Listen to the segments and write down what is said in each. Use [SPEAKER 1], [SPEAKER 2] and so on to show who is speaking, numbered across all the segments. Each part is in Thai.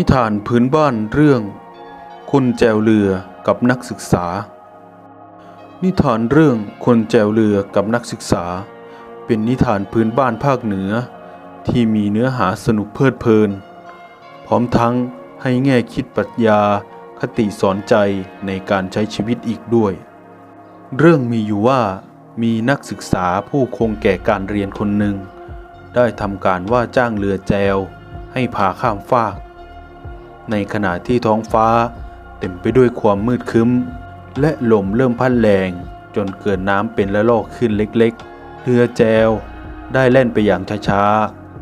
[SPEAKER 1] นิทานพื้นบ้านเรื่อง คนแจวเรือกับนักศึกษา นิทานเรื่องคนแจวเรือกับนักศึกษา เป็นนิทานพื้นบ้านภาคเหนือ ที่มีเนื้อหาสนุกเพลิดเพลิน พร้อมทั้งให้แง่คิดปรัชญาคติสอนใจในการใช้ชีวิตอีกด้วย เรื่องมีอยู่ว่ามีนักศึกษาผู้คงแก่การเรียนคนหนึ่ง ได้ทำการว่าจ้างเรือแจวให้พาข้ามฟาก ในขณะที่ท้องฟ้า เต็มไปด้วยความมืดครึ้ม และลมเริ่มพัดแรง จนเกิดน้ำเป็นละลอกขึ้นเล็กๆ เรือแจว ได้แล่นไปอย่างช้า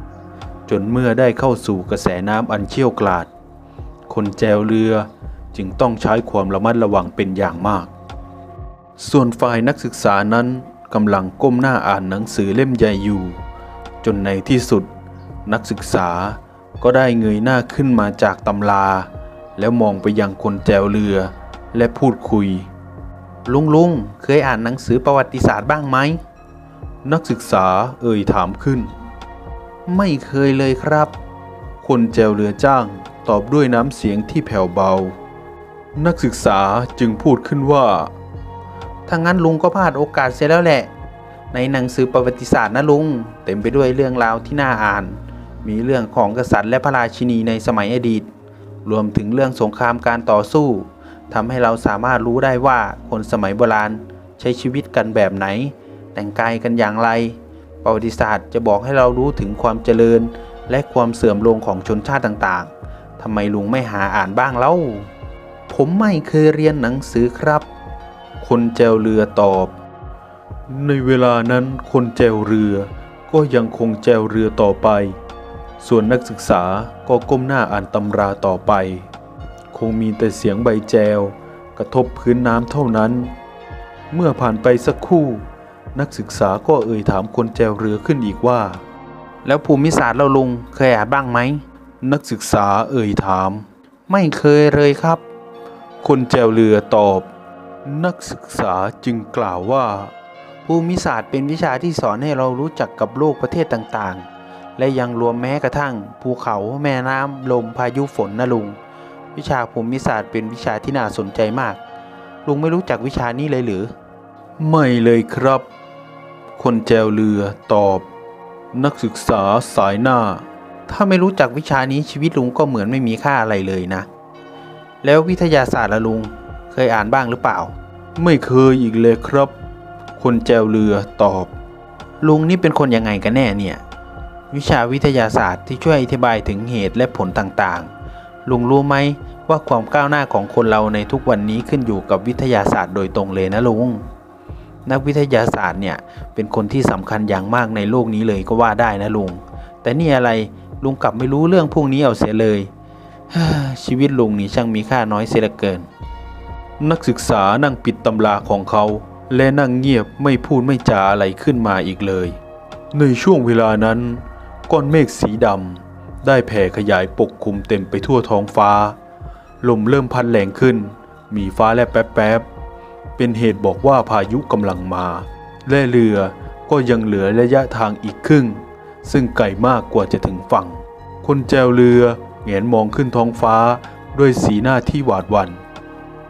[SPEAKER 1] ๆ จนเมื่อได้เข้าสู่กระแสน้ำอันเชี่ยวกราด คนแจวเรือจึงต้องใช้ความระมัดระวังเป็นอย่างมาก ส่วนฝ่ายนักศึกษานั้นกำลังก้มหน้าอ่านหนังสือเล่มใหญ่อยู่ จนในที่สุดนักศึกษา ก็ได้เงยหน้าขึ้นมาจากตำราแล้วมองไปยังคนแจวเรือ และพูดคุย ลุงลุงเคยอ่านหนังสือประวัติศาสตร์บ้างไหม นักศึกษาเอ่ยถามขึ้น ไม่เคยเลยครับ คนแจวเรือจ้างตอบด้วยน้ำเสียงที่แผ่วเบา นักศึกษาจึงพูดขึ้นว่าถ้างั้นลุงก็พลาดโอกาสเสียแล้วแหละ ในหนังสือประวัติศาสตร์นะลุง เต็มไปด้วยเรื่องราวที่น่าอ่าน มีเรื่องของกษัตริย์และพระราชินีในสมัยอดีต รวมถึงเรื่องสงครามการต่อสู้ทำให้เราสามารถรู้ได้ว่าคนสมัยโบราณใช้ชีวิตกันแบบไหน แต่งกายกันอย่างไร ประวัติศาสตร์จะบอกให้เรารู้ถึงความเจริญ และความเสื่อมลงของชนชาติต่างๆทำไมลุงไม่หาอ่านบ้างเล่า ผมไม่เคยเรียนหนังสือครับ คนแจวเรือตอบ ในเวลานั้นคนแจวเรือก็ยังคงแจวเรือต่อไป ส่วนนักศึกษาก็ก้มหน้าอ่านตำราต่อไป คงมีแต่เสียงใบแจว กระทบพื้นน้ำเท่านั้น เมื่อผ่านไปสักครู่ นักศึกษาก็เอ่ยถามคนแจวเรือขึ้นอีกว่า แล้วภูมิศาสตร์เราลุงเคยอ่านบ้างไหม นักศึกษาเอ่ยถาม ไม่เคยเลยครับ คนแจวเรือตอบ นักศึกษาจึงกล่าวว่า ภูมิศาสตร์เป็นวิชาที่สอนให้เรารู้จักกับโลกประเทศต่างๆ และยังรวมแม้กระทั่ง ภูเขาแม่น้ำลมพายุฝนนะลุง วิชาภูมิศาสตร์เป็นวิชาที่น่าสนใจมาก ลุงไม่รู้จักวิชานี้เลยหรือ ไม่เลยครับ คนแจวเรือตอบ นักศึกษาสายหน้า ถ้าไม่รู้จักวิชานี้ชีวิตลุงก็เหมือนไม่มีค่าอะไรเลยนะ แล้ววิทยาศาสตร์ละลุงเคยอ่านบ้างหรือเปล่า ไม่เคยอีกเลยครับ คนแจวเรือตอบ ลุงนี่เป็นคนยังไงกันแน่เนี่ย วิชาวิทยาศาสตร์ที่ช่วยอธิบายถึงเหตุและผลต่างๆ ลุงรู้ไหมว่าความก้าวหน้าของคนเราในทุกวันนี้ขึ้นอยู่กับวิทยาศาสตร์โดยตรงเลยนะลุง นักวิทยาศาสตร์เนี่ยเป็นคนที่สำคัญอย่างมากในโลกนี้เลยก็ว่าได้นะลุง แต่นี่อะไรลุงกลับไม่รู้เรื่องพวกนี้เอาเสียเลย ชีวิตลุงนี่ช่างมีค่าน้อยเสียเหลือเกิน นักศึกษานั่งปิดตำราของเขา และนั่งเงียบไม่พูดไม่จาอะไรขึ้นมาอีกเลย ในช่วงเวลานั้น ก้อนเมฆสีดำได้แผ่ขยายปกคลุมเต็มไปทั่วท้องฟ้า ลมเริ่มพัดแรงขึ้น มีฟ้าแลบแป๊บๆ เป็นเหตุบอกว่าพายุกำลังมา และเรือก็ยังเหลือระยะทางอีกครึ่ง ซึ่งไกลมากกว่าจะถึงฝั่ง คนแจวเรือแงนมองขึ้นท้องฟ้าด้วยสีหน้าที่หวาดหวัน่น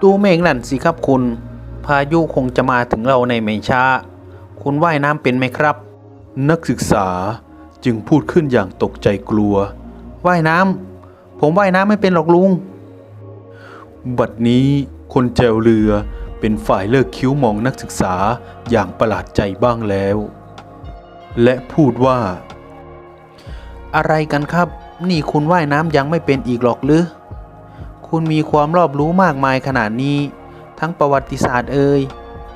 [SPEAKER 1] ดูเมฆนั่นสิครับคุณ พายุคงจะมาถึงเราในไม่ช้า คุณว่ายน้ำเป็นไหมครับ นักศึกษา จึงพูดขึ้นอย่างตกใจกลัว ว่ายน้ำ ผมว่ายน้ำไม่เป็นหรอกลุง บัดนี้คนแจวเรือเป็นฝ่ายเลิกคิ้วมองนักศึกษาอย่างประหลาดใจบ้างแล้ว และพูดว่า อะไรกันครับ นี่คุณว่ายน้ำยังไม่เป็นอีกหรอกหรือ คุณมีความรอบรู้มากมายขนาดนี้ ทั้งประวัติศาสตร์เอ่ย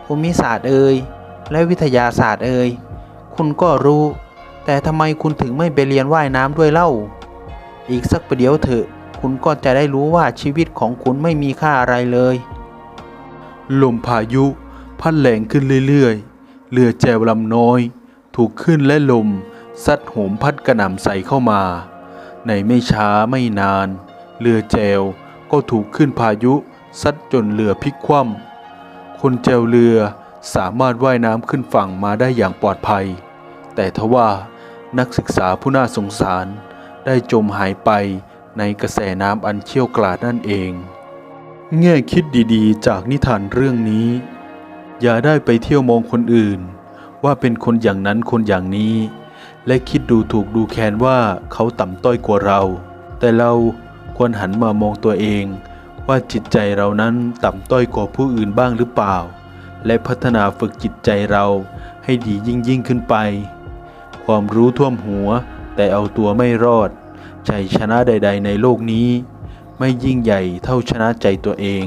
[SPEAKER 1] ภูมิศาสตร์เอ่ยและวิทยาศาสตร์เอ่ยคุณก็รู้ แต่ทำไมคุณถึงไม่ไปเรียนว่ายน้ำด้วยเล่า อีกสักประเดี๋ยวเถอะ คุณก็จะได้รู้ว่าชีวิตของคุณไม่มีค่าอะไรเลย ลมพายุ พัดแรงขึ้นเรื่อยๆ เรือแจวลำน้อย ถูกขึ้นและลม ซัดโหมพัดกระหน่ำใส่เข้ามา ในไม่ช้าไม่นาน เรือแจวก็ถูกขึ้นพายุ ซัดจนเรือพลิกคว่ำคนแจวเรือสามารถว่ายน้ำขึ้นฝั่งมาได้อย่างปลอดภัย แต่ทว่านักศึกษาผู้น่าสงสารได้จมหายไปในกระแสน้ำอันเชี่ยวกราดนั่นเอง แง่คิดดีๆ จากนิทานเรื่องนี้ อย่าได้ไปเที่ยวมองคนอื่น ว่าเป็นคนอย่างนั้นคนอย่างนี้ และคิดดูถูกดูแคลนว่าเขาต่ำต้อยกว่าเรา แต่เราควรหันมามองตัวเอง ว่าจิตใจเรานั้นต่ำต้อยกว่าผู้อื่นบ้างหรือเปล่า และพัฒนาฝึกจิตใจเราให้ดียิ่งยิ่งขึ้นไป ความรู้ท่วมหัว แต่เอาตัวไม่รอด ชัยชนะใด ๆ ในโลกนี้ ไม่ยิ่งใหญ่เท่าชนะใจตัวเอง